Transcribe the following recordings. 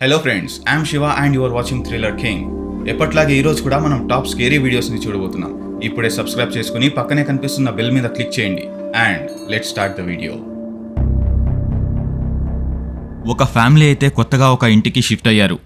Hello friends I'm Shiva and your watching thriller king ఎప్పట్లాగే ఈరోజు కూడా మనం టాప్ స్కేరీ వీడియోస్ని చూడబోతున్నాం. ఇప్పుడే సబ్స్క్రైబ్ చేసుకుని పక్కనే కనిపిస్తున్న బెల్ మీద క్లిక్ చేయండి. And let start the video ఒక ఫ్యామిలీ అయితే కొత్తగా ఒక ఇంటికి షిఫ్ట్ అయ్యారు.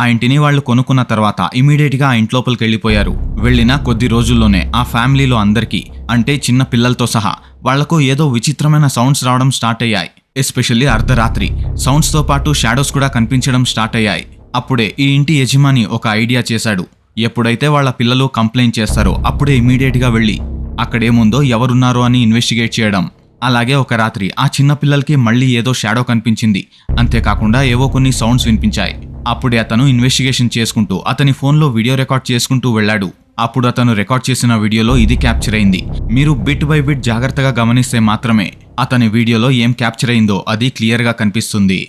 ఆ ఇంటిని వాళ్ళు కొనుక్కున్న తర్వాత ఇమీడియట్గా ఆ ఇంట్లోపలికి వెళ్ళిపోయారు. వెళ్ళిన కొద్ది రోజుల్లోనే ఆ ఫ్యామిలీలో అందరికీ అంటే చిన్న పిల్లలతో సహా వాళ్ళకు ఏదో విచిత్రమైన సౌండ్స్ రావడం స్టార్ట్ అయ్యాయి. ఎస్పెషల్లీ అర్ధరాత్రి. సౌండ్స్తో పాటు షాడోస్ కూడా కనిపించడం స్టార్ట్ అయ్యాయి. అప్పుడే ఈ ఇంటి యజమాని ఒక ఐడియా చేశాడు. ఎప్పుడైతే వాళ్ళ పిల్లలు కంప్లైంట్ చేస్తారో అప్పుడే ఇమీడియట్గా వెళ్ళి అక్కడేముందో ఎవరున్నారో అని ఇన్వెస్టిగేట్ చేయడం. అలాగే ఒక రాత్రి ఆ చిన్న పిల్లలకి మళ్ళీ ఏదో షాడో కనిపించింది. అంతేకాకుండా ఏవో కొన్ని సౌండ్స్ వినిపించాయి. అప్పుడే అతను ఇన్వెస్టిగేషన్ చేసుకుంటూ అతని ఫోన్లో వీడియో రికార్డ్ చేసుకుంటూ వెళ్ళాడు. అప్పుడు అతను రికార్డ్ చేసిన వీడియోలో ఇది క్యాప్చర్ అయింది. మీరు బిట్ బై బిట్ జాగ్రత్తగా గమనిస్తే మాత్రమే అతని వీడియోలో ఏం క్యాప్చర్ అయిందో అది క్లియర్గా కనిపిస్తుంది.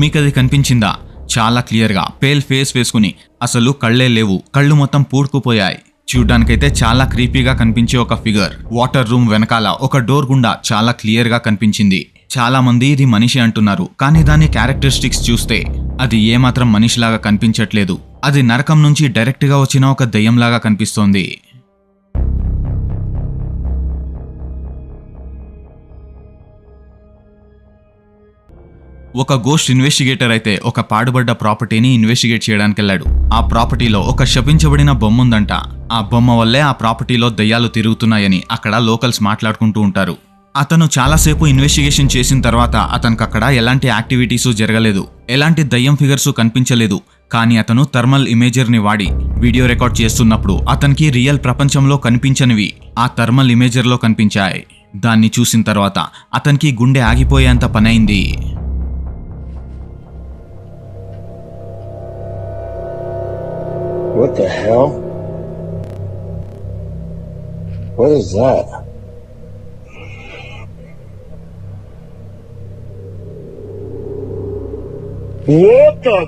మీకు అది కనిపించిందా? చాలా క్లియర్గా పేల్ ఫేస్ వేసుకుని అసలు కళ్ళే లేవు. కళ్ళు మొత్తం పూడుకుపోయాయి చూడ్డానికైతే చాలా క్రీపీగా కనిపించే ఒక ఫిగర్. వాటర్ రూమ్ వెనకాల ఒక డోర్ గుండా చాలా క్లియర్గా కనిపించింది. చాలా మంది ఇది మనిషి అంటున్నారు. కానీ దాని క్యారెక్టరిస్టిక్స్ చూస్తే అది ఏమాత్రం మనిషిలాగా కనిపించట్లేదు. అది నరకం నుంచి డైరెక్ట్గా వచ్చిన ఒక దయ్యంలాగా కనిపిస్తోంది. ఒక గోస్ట్ ఇన్వెస్టిగేటర్ అయితే ఒక పాడుబడ్డ ప్రాపర్టీని ఇన్వెస్టిగేట్ చేయడానికి వెళ్ళాడు ఆ ప్రాపర్టీలో ఒక శపించబడిన బొమ్మ ఉందంట ఆ బొమ్మ వల్లే ఆ ప్రాపర్టీలో దయ్యాలు తిరుగుతున్నాయని అక్కడ లోకల్స్ మాట్లాడుకుంటూ ఉంటారు. అతను చాలాసేపు ఇన్వెస్టిగేషన్ చేసిన తర్వాత అతనికి అక్కడ ఎలాంటి యాక్టివిటీస్ జరగలేదు. ఎలాంటి దయ్యం ఫిగర్స్ కనిపించలేదు. కానీ అతను థర్మల్ ఇమేజర్ని వాడి వీడియో రికార్డ్ చేస్తున్నప్పుడు అతనికి రియల్ ప్రపంచంలో కనిపించనివి ఆ థర్మల్ ఇమేజర్లో కనిపించాయి. దాన్ని చూసిన తర్వాత అతనికి గుండె ఆగిపోయేంత పనైంది. What the hell? What is that? What the?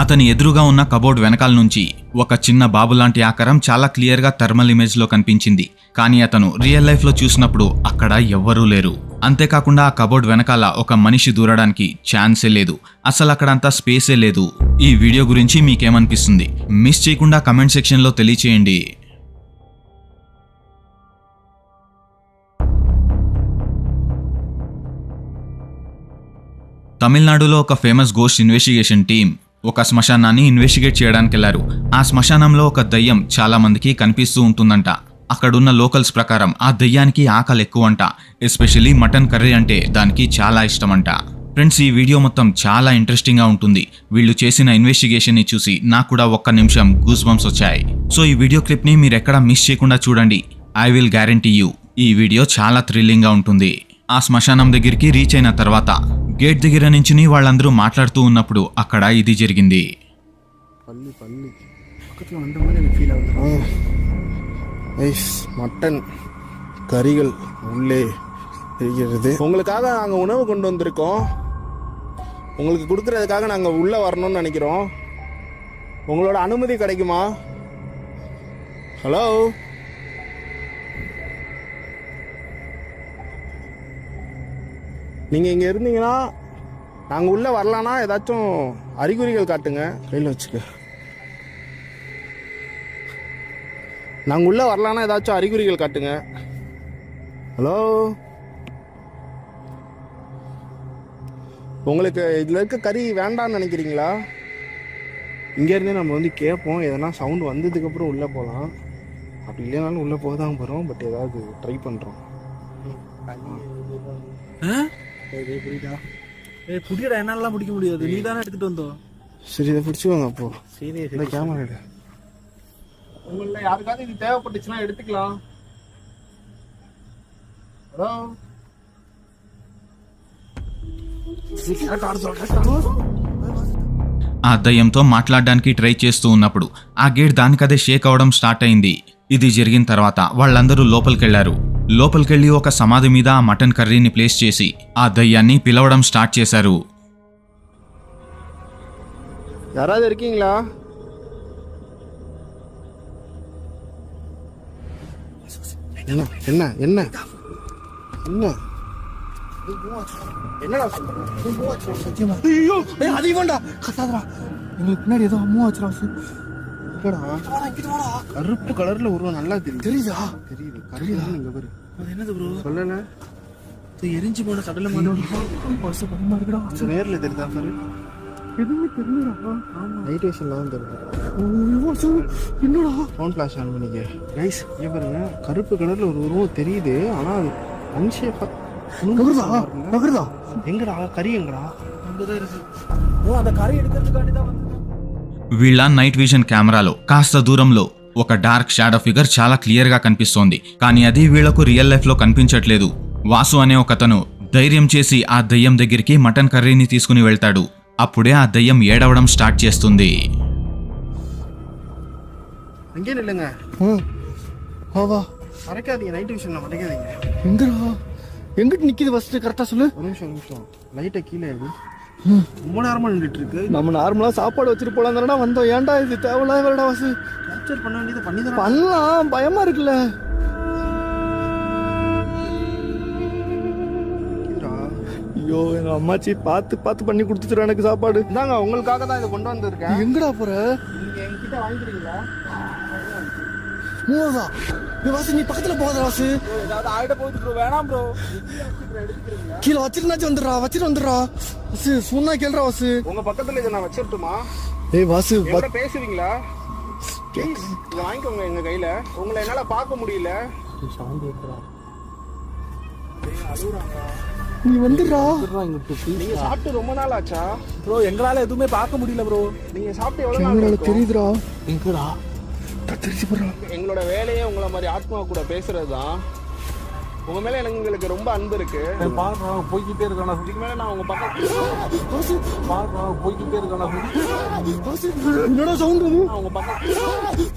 అతని ఎదురుగా ఉన్న కబోర్డ్ వెనకాల నుంచి ఒక చిన్న బాబు లాంటి ఆకారం చాలా క్లియర్గా థర్మల్ ఇమేజ్లో కనిపించింది కానీ అతను రియల్ లైఫ్లో చూసినప్పుడు అక్కడ ఎవ్వరూ లేరు అంతేకాకుండా ఆ కబోర్డ్ వెనకాల ఒక మనిషి దూరడానికి ఛాన్సే లేదు. అసలు అక్కడంతా స్పేసే లేదు. ఈ వీడియో గురించి మీకేమనిపిస్తుంది? మిస్ చేయకుండా కమెంట్ సెక్షన్లో తెలియచేయండి. తమిళనాడులో ఒక ఫేమస్ గోస్ట్ ఇన్వెస్టిగేషన్ టీం ఒక శ్మశానాన్ని ఇన్వెస్టిగేట్ చేయడానికి వెళ్ళారు ఆ శ్మశానంలో ఒక దయ్యం చాలా మందికి కనిపిస్తూ ఉంటుందంట. అక్కడున్న లోకల్స్ ప్రకారం ఆ దయ్యానికి ఆకలి ఎక్కువ అంట ఎస్పెషల్లీ మటన్ కర్రీ అంటే దానికి చాలా ఇష్టమంట. ఫ్రెండ్స్ ఈ వీడియో మొత్తం చాలా ఇంట్రెస్టింగ్గా ఉంటుంది. వీళ్ళు చేసిన ఇన్వెస్టిగేషన్ని చూసి నాకు కూడా ఒక్క నిమిషం గూస్ బంప్స్ వచ్చాయి. సో ఈ వీడియో క్లిప్ని మీరు ఎక్కడ మిస్ చేయకుండా చూడండి. ఐ విల్ గ్యారంటీ యూ ఈ వీడియో చాలా థ్రిల్లింగ్గా ఉంటుంది. ఆ శ్మశానం దగ్గరికి రీచ్ అయిన తర్వాత గేట్ దగ్గర నుంచి వాళ్ళందరూ మాట్లాడుతూ ఉన్నప్పుడు అక్కడ ఇది జరిగింది. ஐஸ் மட்டன் கறிகள் உள்ளே இருக்கிறது உங்களுக்காக நாங்கள் உணவு கொண்டு வந்திருக்கோம். உங்களுக்கு கொடுக்கறதுக்காக நாங்கள் உள்ளே வரணும்னு நினைக்கிறோம். உங்களோட அனுமதி கிடைக்குமா? ஹலோ நீங்கள் இங்கே இருந்தீங்கன்னா நாங்கள் உள்ளே வரலான்னா ஏதாச்சும் அறிகுறிகள் காட்டுங்க. கையில் வச்சுக்க. நாங்கள் உள்ளே வரலான்னா ஏதாச்சும் அறிகுறிகள் காட்டுங்க. ஹலோ? உங்களுக்கு இதில் இருக்க கறி வேண்டாம்னு நினைக்கிறீங்களா? இங்கேருந்தே நம்ம வந்து கேட்போம் எதனா சவுண்ட் வந்ததுக்கப்புறம் உள்ளே போகலாம் அப்படி இல்லைனாலும் உள்ளே போக தான் போகிறோம் பட் ஏதாவது ட்ரை பண்ணுறோம் புரியுதா ஏய் புடியடா என்னாலலாம் பிடிக்க முடியாது. நீ தானே எடுத்துட்டு வந்தோம். சரி இதை பிடிச்சிக்கோங்க அப்போ. சரி கேமரா எடு உங்களில் யாருக்காவது இது தேவைப்பட்டுச்சுன்னா எடுத்துக்கலாம் ஹலோ கரெக்டாக சொல்கிறேன் ఆ దయ్యంతో మాట్లాడడానికి ట్రై చేస్తూ ఉన్నప్పుడు ఆ గేట్ దానికదే షేక్ అవడం స్టార్ట్ అయింది ఇది జరిగిన తర్వాత వాళ్ళందరూ లోపలికెళ్లారు లోపలికెళ్లి ఒక సమాధి మీద ఆ మటన్ కర్రీని ప్లేస్ చేసి ఆ దయ్యాన్ని పిలవడం స్టార్ట్ చేశారు என்ன என்ன என்ன? என்ன? என்னடா சொல்ற? ஐயோ! அது இவன்டா. கத்தாதடா. எங்களுக்கு பின்னாடி ஏதோ அம்மா வச்சுடா என்னடா? கருப்பு கலர்ல உருவம் நல்லா தெரியுது. தெரியுதா? தெரியுது. கருப்பு இங்க பாரு. அது என்னது ப்ரோ சொல்லல. எரிஞ்சு போன கடலை மாதிரி. நேர்ல தெரியுதா பாரு. எதுவுமே தெரியலடா நைட் விஷன்ல தான் தெரியுது ஐயோ, சு, என்னடா ஃபோன் ஃபிளாஷ் ஆன் பண்ணிக்க கைஸ் இங்க பாருங்க கருப்பு கலர்ல ஒரு உருவம் தெரியுது ஆனா அது அன்ஷேப்பா நகருதா நகருதா எங்கடா கறி எங்கடா அங்கதான் இருக்கு ஓ அந்த கரை எடுக்கிறதுக்காண்டி தான் வந்து వీళ్ళ నైట్ విజన్ కెమెరాలో కాస్త దూరంలో ఒక డార్క్ షాడో ఫిగర్ చాలా క్లియర్ గా కనిపిస్తోంది కానీ అది వీళ్లకు రియల్ లైఫ్ లో కనిపించట్లేదు వాసు అనే ఒకతను ధైర్యం చేసి ఆ దయ్యం దగ్గరికి మటన్ కర్రీని తీసుకుని వెళ్తాడు అప్పుడే ఆ దయ్యం ఏడవడం స్టార్ట్ చేస్తుంది அங்கேயே நில்லுங்க ஆவா மறைக்காதீங்க நைட் விஷன்ல மறைக்காதீங்க எங்கடா எங்கிட்டு நிக்குது ஃபர்ஸ்ட் கரெக்டா சொல்லு ஒரு நிமிஷம் ஒரு நிமிஷம் லைட்டை கீழே எடு ரொம்ப நேரமா நின்றுட்டு இருக்கு நம்ம நார்மலா சாப்பாடு வச்சுட்டு போலாம் தானடா வந்தோம் ஏன்டா இது தேவையில்லாத வேறடா வாசு கேப்சர் பண்ண வேண்டியது பண்ணி தானே பண்ணலாம் பயமா இருக்குல்ல ஐயோ எங்க அம்மாச்சி பார்த்து பார்த்து பண்ணி கொடுத்துட்டு எனக்கு சாப்பாடு. இந்தாங்க உங்களுக்காக தான் இதை கொண்டு வந்திருக்கேன். எங்கடா போற? நீங்க என்கிட்ட வாங்கிக்கிறீங்களா? மூவதா நீ வாசு நீ பக்கத்துல போகாத வாசு. ஏதாவது ஆயிட போகுது ப்ரோ வேணாம் ப்ரோ. கீழே வச்சிருந்தாச்சும் வந்துடுறா வச்சிட்டு வந்துடுறா. வாசு சொன்னா கேள்றா வாசு. உங்க பக்கத்துல இதை நான் வச்சிரட்டுமா? ஏய் வாசு இதை வாங்கிக்கோங்க எங்க கையில. உங்களை என்னால பார்க்க முடியல. நீ வந்துடுறா. நீங்க சாப்பிட்டு ரொம்ப நாள் ஆச்சா? ப்ரோ எங்களால எதுவுமே பார்க்க முடியல ப்ரோ. நீங்க சாப்பிட்டு எவ்வளவு நாள்? தெரியுதுடா. எங்கடா? தெரிஞ்சு போடுறா எங்களோட வேலையே உங்களை மாதிரி ஆத்மா கூட பேசுறது தான். உங்க மேல எனக்கு உங்களுக்கு ரொம்ப அன்பு இருக்கு. பாடுறா போய்கிட்டே இருக்கானா இதுக்கு மேல நான் உங்க பக்கம் பாடுறா போய்கிட்டே இருக்கானா என்னடா சவுண்ட்? அது நான் உங்க பக்கம்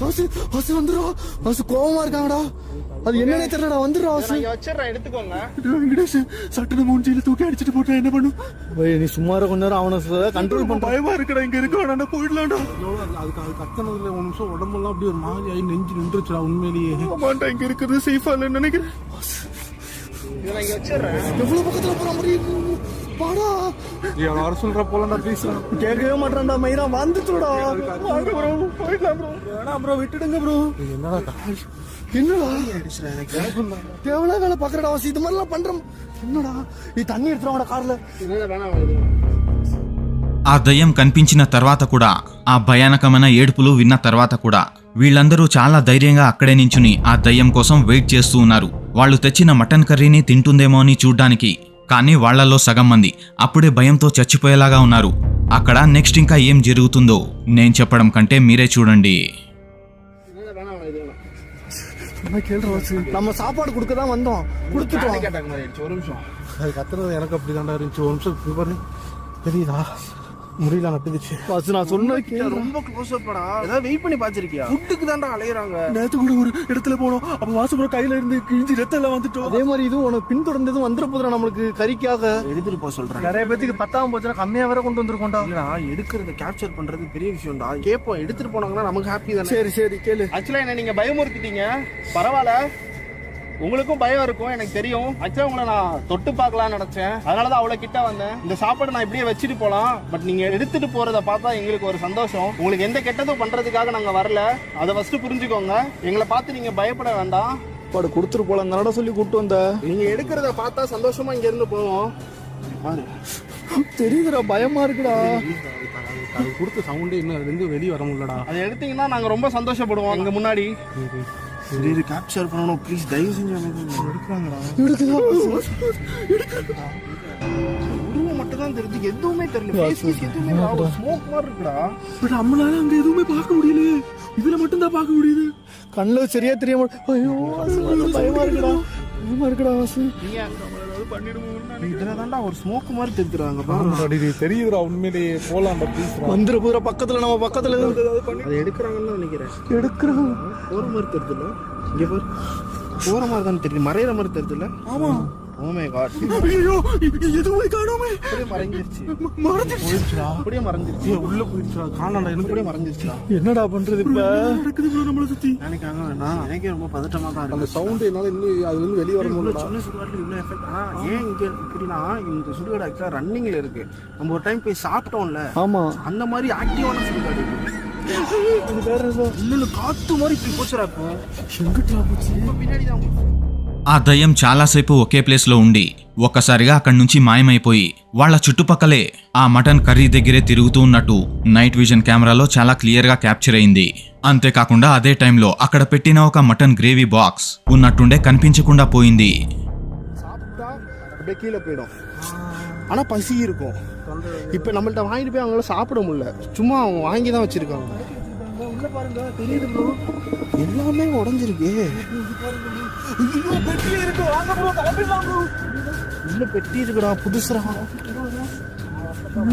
வாசு வாசு வந்துடுறா. வாசு கோவமா இருக்காங்கடா. அது என்னன்னே வந்துடுறா வாசு நான் இங்க வச்சிடுறேன் எடுத்துக்கோங்க. வெங்கடேஷ் சட்டன மூஞ்சியில தூக்கி அடிச்சிட்டு போட்டா என்ன பண்ணும்? நீ சும்மார கொஞ்ச நேரம் அவனை கண்ட்ரோல் பண்ண பயமா இருக்குடா இங்க இருக்கானா போயிடலாம்டா. அதுக்கு அது கத்தனதுல ஒரு நிமிஷம் உடம்பெல்லாம் அப்படியே ஒரு மாதிரி ஆகி நெஞ்சு நின்றுச்சுடா உண்மையிலேயே. ஆமாண்டா இங்க இருக்கிறது சேஃபா இல்லைன்னு நினைக்கிறேன். இதை நான் இங்க வச்சிடுறேன். எவ்வளவு பக்கத்துல போற மாதிரி இருக்கு? வாடா அவன் வர சொல்ற போலடா ப்ளீஸ் கேட்கவே மாட்டான்டா மயிரா வந்துட்டுடா வாங்க ப்ரோ போயிடலாம் ப்ரோ வேணாம் ப்ரோ விட்டுடுங்க ப்ரோ என்னடா என்னடா தேவையில்ல வேலை பாக்குறடா வாசி இது மாதிரிலாம் பண்றோம் என்னடா நீ தண்ணி எடுத்துறாங்கடா கார்ல இதனால வேணாம் இது. ఆ దయ్యం కనిపించిన తర్వాత కూడా ఆ భయానకమైన ఏడుపులు విన్న తర్వాత కూడా వీళ్ళందరూ చాలా ధైర్యంగా అక్కడే నించుని ఆ దయ్యం కోసం వెయిట్ చేస్తూ ఉన్నారు వాళ్ళు తెచ్చిన మటన్ కర్రీని తింటుందేమో అని చూడ్డానికి కానీ వాళ్ళలో సగం మంది అప్పుడే భయంతో చచ్చిపోయేలాగా ఉన్నారు అక్కడ నెక్స్ట్ ఇంకా ఏం జరుగుతుందో నేను చెప్పడం కంటే మీరే చూడండి இதனால வேணாம் இது வேணாம். என்ன கேள்ற வாசி நம்ம சாப்பாடு கொடுக்க தான் வந்தோம் கொடுத்துட்டோம் panic attack மாதிரி ஆயிடுச்சு. ஒரு நிமிஷம் அது கத்துறது எனக்கு அப்படிதான்டா இருந்துச்சு ஒரு நிமிஷம் இப்ப பாரு தெரியுதா முடியல நட்டுக்குச்சு வாசு நான் சொன்னது கேளு. ரொம்ப க்ளோஸ் படா ஏதாவது வெயிட் பண்ணி பாத்திருக்கியா ஃபுட்டுக்கு தான்டா அலையறாங்க. நேத்து கூட ஒரு இடத்துல போனோம். அப்ப வாசுபுரம் கையில இருந்து கிழிஞ்சு ரத்தம் எல்லாம் வந்துட்டோம். அதே மாதிரி இதுவும் உனக்கு பின்தொடர்ந்ததும் வந்துட போதுடா நம்மளுக்கு கறிக்காக. எடுத்துட்டு போக சொல்றேன். நிறைய பேத்துக்கு பத்தாம் போச்சுன்னா கம்மியா வேற கொண்டு வந்திருக்கோம்டா. இல்லடா எடுக்கிறத கேப்சர் பண்றது பெரிய விஷயம்டா. கேட்போம் எடுத்துட்டு போனாங்கன்னா நமக்கு ஹாப்பி தானே. சரி சரி கேளு. ஆக்சுவலா என்ன நீங்க பயமுறுத்திட்டீங்க. பரவாயில்ல. உங்களுக்கும் பயம் இருக்கும் எனக்கு தெரியும். ஆக்சுவலா உங்களை நான் தொட்டு பார்க்கலாம்னு நினைச்சேன். அதனாலதான் அவ்வளவு கிட்ட வந்தேன். இந்த சாப்பாடு நான் இப்படியே வச்சுட்டு போலாம். பட் நீங்க எடுத்துட்டு போறத பார்த்தா எங்களுக்கு ஒரு சந்தோஷம். உங்களுக்கு எந்த கெட்டதும் பண்றதுக்காக நாங்க வரல. அதை ஃபர்ஸ்ட் புரிஞ்சுக்கோங்க. எங்களை பார்த்து நீங்க பயப்பட வேண்டாம். சாப்பாடு கொடுத்துட்டு போலாம். தானடா சொல்லி கூட்டு வந்த. நீங்க எடுக்கிறத பார்த்தா சந்தோஷமா இங்க இருந்து போவோம். பாரு. தெரியுதுடா பயமா இருக்குடா. அது கொடுத்த சவுண்டே இன்னும் வெளியே வர முடியலடா. அதை எடுத்தீங்கன்னா நாங்க ரொம்ப சந்தோஷப்படுவோம். எங்க முன்னாடி. இது கேப்சர் பண்ணணும் ப்ளீஸ் தயவு செஞ்சு எடுக்கிறாங்கடா. எடுக்குதா உருவம் மட்டும் தான் தெரிஞ்சு எதுவுமே தெரியல. எதுவுமே ஸ்மோக் மாதிரி இருக்குடா. பட் நம்மளால அங்க எதுவுமே பார்க்க முடியல இதுல மட்டும் தான் பார்க்க முடியுது. கண்ணுல சரியா தெரிய மாட்டேன் ஐயோ பயமா இருக்குடா. பயமா இருக்குடா வாசு இதுல தான்டா ஒரு ஸ்மோக் மாதிரி தெரிஞ்சுறாங்க ஆமாடா, டேய், தெரியுதுடா உண்மையிலேயே. போலாம்டா ப்ளீஸ் வந்துட போதுற பக்கத்துல நம்ம பக்கத்துல இருந்து அதை எடுக்கிறாங்கன்னு நினைக்கிறேன். எடுக்கிறோம் போற மாதிரி தெரியுதுல்ல இங்க பாரு. போற மாதிரி தான் தெரியுது. மறையிற மாதிரி தெரியுதுல்ல ஆமா. ஓ மை காட் ஐயோ எதுவுமே காணோமே? அப்படியே மறைஞ்சிருச்சு. மறந்துடுச்சு போயிடுச்சுடா. அப்படியே மறைஞ்சிருச்சு. உள்ள போயிடுச்சா காணாடா எனக்கு அப்படியே என்னடா பண்றது இப்ப? நடக்குது bro நம்மள சுத்தி. நினைக்காங்க வேணாம் எனக்கே ரொம்ப பதட்டமா தான் அந்த இருக்கு. சவுண்ட் என்னால இன்னும் அதுல இருந்து வெளிய வர முடியலடா. சின்ன சுடுகாட்டுல இவ்வளவு effect. ஆனா, ஏன் இங்க இப்படின்னா இந்த சுடுகாடு ஆக்சுவலா ரன்னிங்ல இருக்கு. நம்ம ஒரு டைம் போய் சாப்பிட்டோம்ல. ஆமா. அந்த மாதிரி ஆக்டிவான சுடுகாடு இது. வேற இல்ல காத்து மாதிரி இப்படி போச்சுடா இப்போ. எங்கிட்டா போச்சு? பின்னாடி தான் ఆ దయ్యం చాలాసేపు ఒకే ప్లేస్లో ఉండి ఒక్కసారిగా అక్కడి నుంచి మాయమైపోయి వాళ్ళ చుట్టుపక్కలే ఆ మటన్ కర్రీ దగ్గరే తిరుగుతూ ఉన్నట్టు నైట్ విజన్ కెమెరాలో చాలా క్లియర్గా క్యాప్చర్ అయింది అంతేకాకుండా అదే టైంలో అక్కడ పెట్టిన ఒక మటన్ గ్రేవీ బాక్స్ ఉన్నట్టుండే కనిపించకుండా పోయింది சாப்பிட்டா அப்படியே கீழே போயிடும் ஆனா பசி இருக்கும் இப்ப நம்மள்ட்ட வாங்கிட்டு போய் அவங்களால சாப்பிட முடியல சும்மா அவங்க வாங்கி தான் வச்சிருக்காங்க உள்ள பாருங்க தெரியுது ப்ரோ எல்லாமே உடஞ்சிருக்கு. ஐயோ பெட்டி இருக்கு. வாங்க ப்ரோ கிளம்பிடலாம் ப்ரோ உள்ள பெட்டி இருக்குடா புதுசுடா.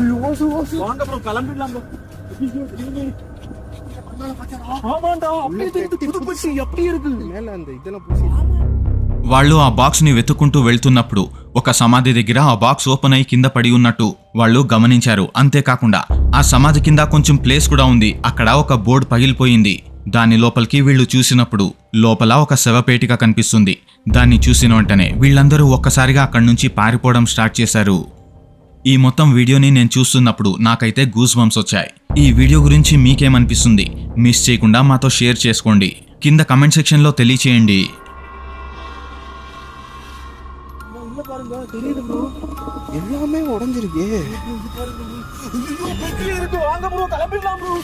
ஐயோ ஓசு வாசு வாங்க ப்ரோ கிளம்பிடலாம் ப்ரோ ஆமாண்டா அப்படியே தெரியுது. புது பெட்டி அப்படியே இருக்கு. மேல அந்த இதெல்லாம் பூசி వాళ్ళు ఆ బాక్స్ని వెతుక్కుంటూ వెళ్తున్నప్పుడు ఒక సమాధి దగ్గర ఆ బాక్స్ ఓపెన్ అయి కింద పడి ఉన్నట్టు వాళ్ళు గమనించారు. అంతేకాకుండా ఆ సమాధి కింద కొంచెం ప్లేస్ కూడా ఉంది. అక్కడ ఒక బోర్డు పగిలిపోయింది. దాని లోపలికి వీళ్ళు చూసినప్పుడు లోపల ఒక శవపేటిక కనిపిస్తుంది. దాన్ని చూసిన వెంటనే వీళ్ళందరూ ఒక్కసారిగా అక్కడి నుంచి పారిపోవడం స్టార్ట్ చేశారు. ఈ మొత్తం వీడియోని నేను చూస్తున్నప్పుడు నాకైతే గూస్ బంప్స్ వచ్చాయి. ఈ వీడియో గురించి మీకేమనిపిస్తుంది? మిస్ చేయకుండా మాతో షేర్ చేసుకోండి. కింద కమెంట్ సెక్షన్లో తెలియచేయండి. தெரியுது ப்ரோ எல்லாமே உடஞ்சிருக்கு ஐயோ பெட்டி இருக்கு வாங்க ப்ரோ கிளம்பிடலாம் ப்ரோ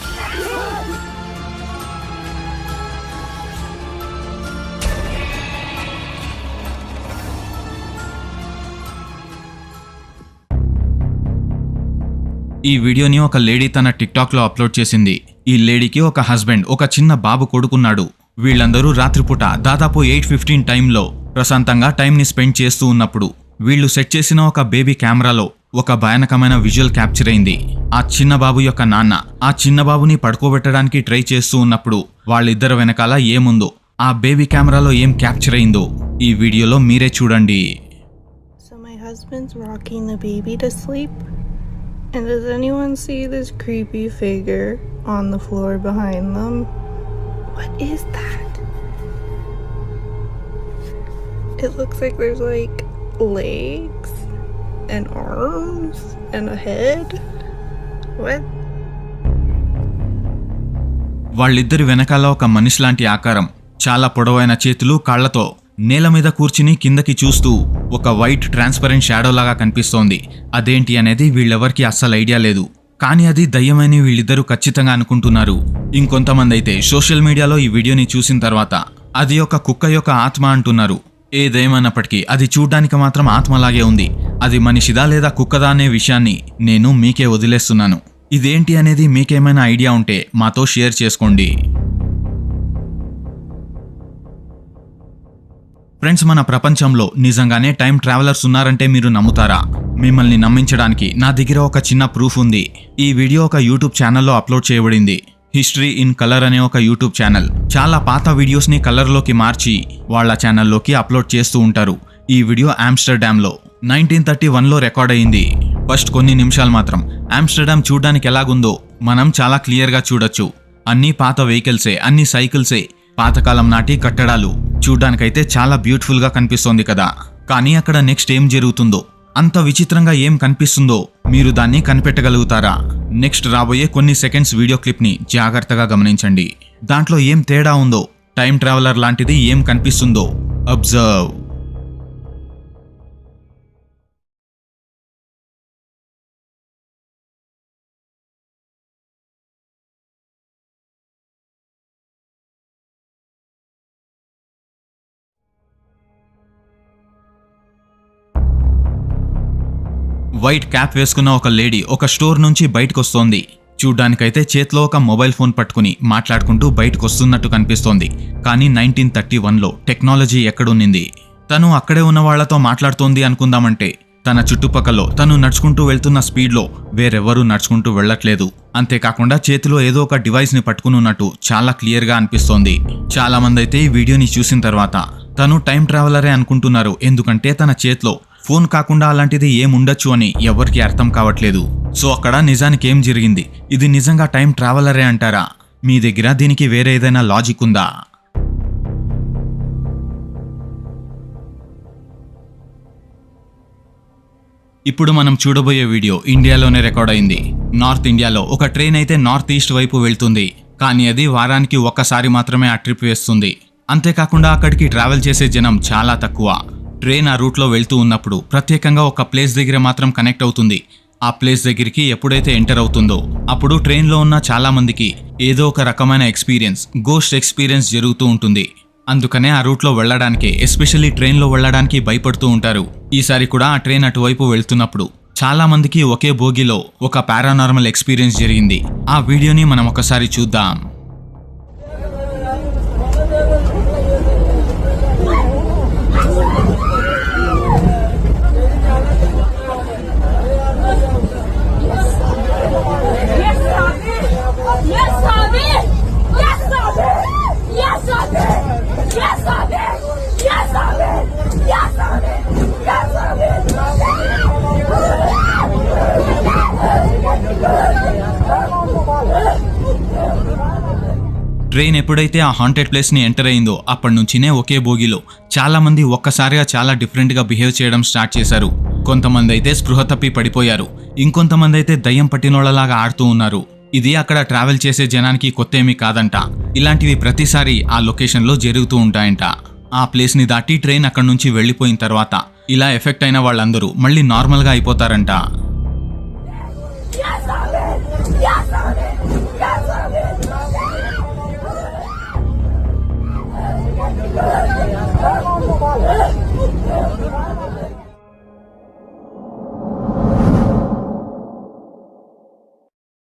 ఈ వీడియోని ఒక లేడీ తన టిక్టాక్లో అప్లోడ్ చేసింది ఈ లేడీకి ఒక హస్బెండ్ ఒక చిన్న బాబు కొడుకున్నాడు వీళ్ళందరూ రాత్రిపూట దాదాపు ఎయిట్ ఫిఫ్టీన్ టైంలో ప్రశాంతంగా టైంని స్పెండ్ చేస్తూ ఉన్నప్పుడు వీళ్ళు సెట్ చేసిన ఒక బేబీ కెమెరాలో ఒక భయానకమైన విజువల్ క్యాప్చర్ అయింది. ఆ చిన్నబాబు యొక్క నాన్న ఆ చిన్నబాబుని పడుకోబెట్టడానికి ట్రై చేస్తూ ఉన్నప్పుడు వాళ్ళిద్దరు వెనకాల ఏముందో ఆ బేబీ కెమెరాలో ఏం క్యాప్చర్ అయిందో ఈ వీడియోలో మీరే చూడండి. So my husband's walking the baby to sleep and does anyone see this creepy figure on the floor behind them what legs and arms and a head. What? వాళ్ళిద్దరి వెనకాల ఒక మనిషి లాంటి ఆకారం. చాలా పొడవైన చేతులు కాళ్ళతో నేల మీద కూర్చుని కిందకి చూస్తూ ఒక వైట్ ట్రాన్స్పరెంట్ షాడో లాగా కనిపిస్తోంది. అదేంటి అనేది వీళ్ళెవరికి అస్సలు ఐడియా లేదు. కానీ అది దయ్యమని వీళ్ళిద్దరూ ఖచ్చితంగా అనుకుంటున్నారు. ఇంకొంతమంది అయితే సోషల్ మీడియాలో ఈ వీడియోని చూసిన తర్వాత అది ఒక కుక్క యొక్క ఆత్మ అంటున్నారు. ఏదేమైనప్పటికీ అది చూడ్డానికి మాత్రం ఆత్మలాగే ఉంది. అది మనిషిదా లేదా కుక్కదా అనే విషయాన్ని నేను మీకే వదిలేస్తున్నాను. ఇదేంటి అనేది మీకేమైనా ఐడియా ఉంటే మాతో షేర్ చేసుకోండి. ఫ్రెండ్స్ మన ప్రపంచంలో నిజంగానే టైం ట్రావెలర్స్ ఉన్నారంటే మీరు నమ్ముతారా? మిమ్మల్ని నమ్మించడానికి నా దగ్గర ఒక చిన్న ప్రూఫ్ ఉంది. ఈ వీడియో ఒక యూట్యూబ్ ఛానల్లో అప్లోడ్ చేయబడింది. హిస్టరీ ఇన్ కలర్ అనే ఒక యూట్యూబ్ ఛానల్. చాలా పాత వీడియోస్ని కలర్లోకి మార్చి వాళ్ళ ఛానల్లోకి అప్లోడ్ చేస్తూ ఉంటారు. ఈ వీడియో ఆమ్స్టర్డామ్లో నైన్టీన్ థర్టీ వన్లో రికార్డ్ అయింది. ఫస్ట్ కొన్ని నిమిషాలు మాత్రం. ఆమ్స్టర్డామ్ చూడడానికి ఎలాగుందో మనం చాలా క్లియర్గా చూడొచ్చు. అన్ని పాత వెహికల్సే అన్ని సైకిల్సే. పాతకాలం నాటి కట్టడాలు. చూడ్డానికైతే చాలా బ్యూటిఫుల్గా కనిపిస్తోంది కదా. కానీ అక్కడ నెక్స్ట్ ఏం జరుగుతుందో అంత విచిత్రంగా ఏం కనిపిస్తుందో మీరు దాన్ని కనిపెట్టగలుగుతారా? నెక్స్ట్ రాబోయే కొన్ని సెకండ్స్ వీడియో క్లిప్ని జాగ్రత్తగా గమనించండి. దాంట్లో ఏం తేడా ఉందో టైం ట్రావెలర్ లాంటిది ఏం కనిపిస్తుందో అబ్జర్వ్. వైట్ క్యాప్ వేసుకున్న ఒక లేడీ ఒక స్టోర్ నుంచి బయటకు వస్తోంది చూడ్డానికైతే చేతిలో ఒక మొబైల్ ఫోన్ పట్టుకుని మాట్లాడుకుంటూ బయటకు వస్తున్నట్టు కనిపిస్తోంది. కానీ నైన్టీన్ థర్టీ వన్లో టెక్నాలజీ ఎక్కడున్నింది తను అక్కడే ఉన్న వాళ్ళతో మాట్లాడుతోంది అనుకుందామంటే తన చుట్టుపక్కల తను నడుచుకుంటూ వెళ్తున్న స్పీడ్లో వేరెవ్వరూ నడుచుకుంటూ వెళ్ళట్లేదు. అంతేకాకుండా చేతిలో ఏదో ఒక డివైస్ని పట్టుకుని ఉన్నట్టు చాలా క్లియర్గా అనిపిస్తోంది. చాలామంది అయితే ఈ వీడియోని చూసిన తర్వాత తను టైం ట్రావెలరే అనుకుంటున్నారు. ఎందుకంటే తన చేతిలో ఫోన్ కాకుండా అలాంటిది ఏముండొచ్చు అని ఎవరికి అర్థం కావట్లేదు. సో అక్కడ నిజానికి ఏం జరిగింది? ఇది నిజంగా టైం ట్రావెలరే అంటారా? మీ దగ్గర దీనికి వేరే ఏదైనా లాజిక్ ఉందా? ఇప్పుడు మనం చూడబోయే వీడియో ఇండియాలోనే రికార్డ్ అయింది. నార్త్ ఇండియాలో ఒక ట్రైన్ అయితే నార్త్ ఈస్ట్ వైపు వెళ్తుంది. కానీ అది వారానికి ఒక్కసారి మాత్రమే ఆ ట్రిప్ వేస్తుంది. అంతేకాకుండా అక్కడికి ట్రావెల్ చేసే జనం చాలా తక్కువ. ట్రైన్ ఆ రూట్లో వెళ్తూ ఉన్నప్పుడు ప్రత్యేకంగా ఒక ప్లేస్ దగ్గర మాత్రం కనెక్ట్ అవుతుంది. ఆ ప్లేస్ దగ్గరికి ఎప్పుడైతే ఎంటర్ అవుతుందో అప్పుడు ట్రైన్లో ఉన్న చాలామందికి ఏదో ఒక రకమైన ఎక్స్పీరియన్స్ గోస్ట్ ఎక్స్పీరియన్స్ జరుగుతూ ఉంటుంది. అందుకనే ఆ రూట్లో వెళ్ళడానికి ఎస్పెషల్లీ ట్రైన్లో వెళ్ళడానికి భయపడుతూ ఉంటారు. ఈసారి కూడా ఆ ట్రైన్ అటువైపు వెళ్తున్నప్పుడు చాలామందికి ఒకే బోగిలో ఒక పారానార్మల్ ఎక్స్పీరియన్స్ జరిగింది. ఆ వీడియోని మనం ఒకసారి చూద్దాం. ఎప్పుడైతే ఆ హాంటెడ్ ప్లేస్ని ఎంటర్ అయిందో అప్పటి నుంచినే ఒకే బోగిలో చాలామంది ఒక్కసారిగా చాలా డిఫరెంట్గా బిహేవ్ చేయడం స్టార్ట్ చేశారు. కొంతమంది అయితే స్పృహ తప్పి పడిపోయారు. ఇంకొంతమంది అయితే దయ్యం పట్టినోళ్ళలాగా ఆడుతూ ఉన్నారు. ఇది అక్కడ ట్రావెల్ చేసే జనానికి కొత్త ఏమీ కాదంట. ఇలాంటివి ప్రతిసారి ఆ లొకేషన్లో జరుగుతూ ఉంటాయంట. ఆ ప్లేస్ని దాటి ట్రైన్ అక్కడి నుంచి వెళ్ళిపోయిన తర్వాత ఇలా ఎఫెక్ట్ అయిన వాళ్ళందరూ మళ్ళీ నార్మల్గా అయిపోతారంట.